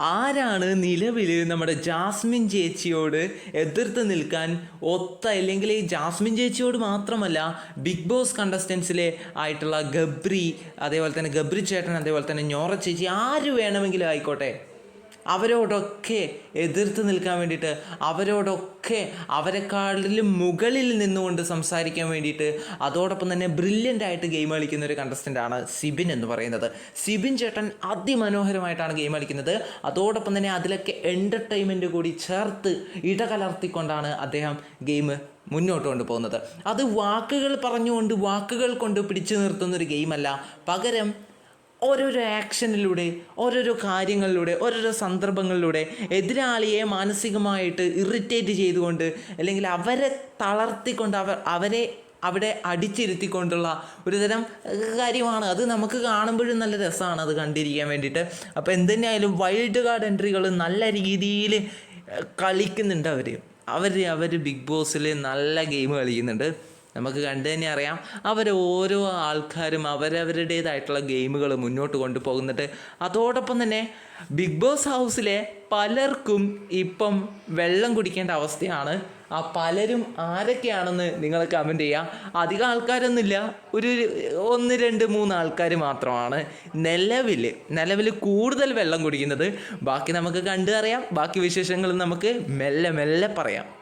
ആരാണ് നിലവിൽ നമ്മുടെ ജാസ്മിൻ ചേച്ചിയോട് എതിർത്ത് നിൽക്കാൻ ഒത്ത അല്ലെങ്കിൽ ഈ ജാസ്മിൻ ചേച്ചിയോട് മാത്രമല്ല ബിഗ് ബോസ് കണ്ടസ്റ്റൻസിലെ ആയിട്ടുള്ള ഗബ്രി അതേപോലെ തന്നെ ഗബ്രി ചേട്ടൻ അതേപോലെ തന്നെ ഞോറ ചേച്ചി ആര് വേണമെങ്കിലും ആയിക്കോട്ടെ? അവരോടൊക്കെ എതിർത്ത് നിൽക്കാൻ വേണ്ടിയിട്ട് അവരോടൊക്കെ അവരെക്കാളിലും മുകളിൽ നിന്നുകൊണ്ട് സംസാരിക്കാൻ വേണ്ടിയിട്ട് അതോടൊപ്പം തന്നെ ബ്രില്യന്റ് ആയിട്ട് ഗെയിം കളിക്കുന്ന ഒരു കണ്ടസ്റ്റന്റാണ് സിബിൻ എന്ന് പറയുന്നത്. സിബിൻ ചേട്ടൻ അതിമനോഹരമായിട്ടാണ് ഗെയിം കളിക്കുന്നത്. അതോടൊപ്പം തന്നെ അതിലൊക്കെ എന്റർടൈൻമെന്റ് കൂടി ചേർത്ത് ഇടകലർത്തിക്കൊണ്ടാണ് അദ്ദേഹം ഗെയിം മുന്നോട്ട് കൊണ്ടുപോകുന്നത്. അത് വാക്കുകൾ പറഞ്ഞുകൊണ്ട് വാക്കുകൾ കൊണ്ട് പിടിച്ചു നിർത്തുന്ന ഒരു ഗെയിമല്ല പകരം ഓരോരോ ആക്ഷനിലൂടെ ഓരോരോ കാര്യങ്ങളിലൂടെ ഓരോരോ സന്ദർഭങ്ങളിലൂടെ എതിരാളിയെ മാനസികമായിട്ട് ഇറിറ്റേറ്റ് ചെയ്തുകൊണ്ട് അല്ലെങ്കിൽ അവരെ തളർത്തിക്കൊണ്ട് അവർ അവരെ അവിടെ അടിച്ചിരുത്തിക്കൊണ്ടുള്ള ഒരു തരം കാര്യമാണ്. അത് നമുക്ക് കാണുമ്പോഴും നല്ല രസമാണ് അത് കണ്ടിരിക്കാൻ വേണ്ടിയിട്ട്. അപ്പോൾ എന്തുതന്നെയായാലും വൈൽഡ് കാർഡ് എൻട്രികൾ നല്ല രീതിയിൽ കളിക്കുന്നുണ്ട് അവർ അവർ അവർ ബിഗ് ബോസിൽ നല്ല ഗെയിം കളിക്കുന്നുണ്ട്. നമുക്ക് കണ്ടു തന്നെ അറിയാം. അവർ ഓരോ ആൾക്കാരും അവരവരുടേതായിട്ടുള്ള ഗെയിമുകൾ മുന്നോട്ട് കൊണ്ടുപോകുന്നുണ്ട്. അതോടൊപ്പം തന്നെ ബിഗ് ബോസ് ഹൗസിലെ പലർക്കും ഇപ്പം വെള്ളം കുടിക്കേണ്ട അവസ്ഥയാണ്. ആ പലരും ആരൊക്കെയാണെന്ന് നിങ്ങൾ കമന്റ് ചെയ്യുക അധികം ആൾക്കാരൊന്നുമില്ല. ഒരു ഒന്ന് രണ്ട് മൂന്ന് ആൾക്കാർ മാത്രമാണ്. നിലവിൽ നിലവിൽ കൂടുതൽ വെള്ളം കുടിക്കുന്നത്. ബാക്കി നമുക്ക് കണ്ടു അറിയാം. ബാക്കി വിശേഷങ്ങൾ നമുക്ക് മെല്ലെ മെല്ലെ പറയാം.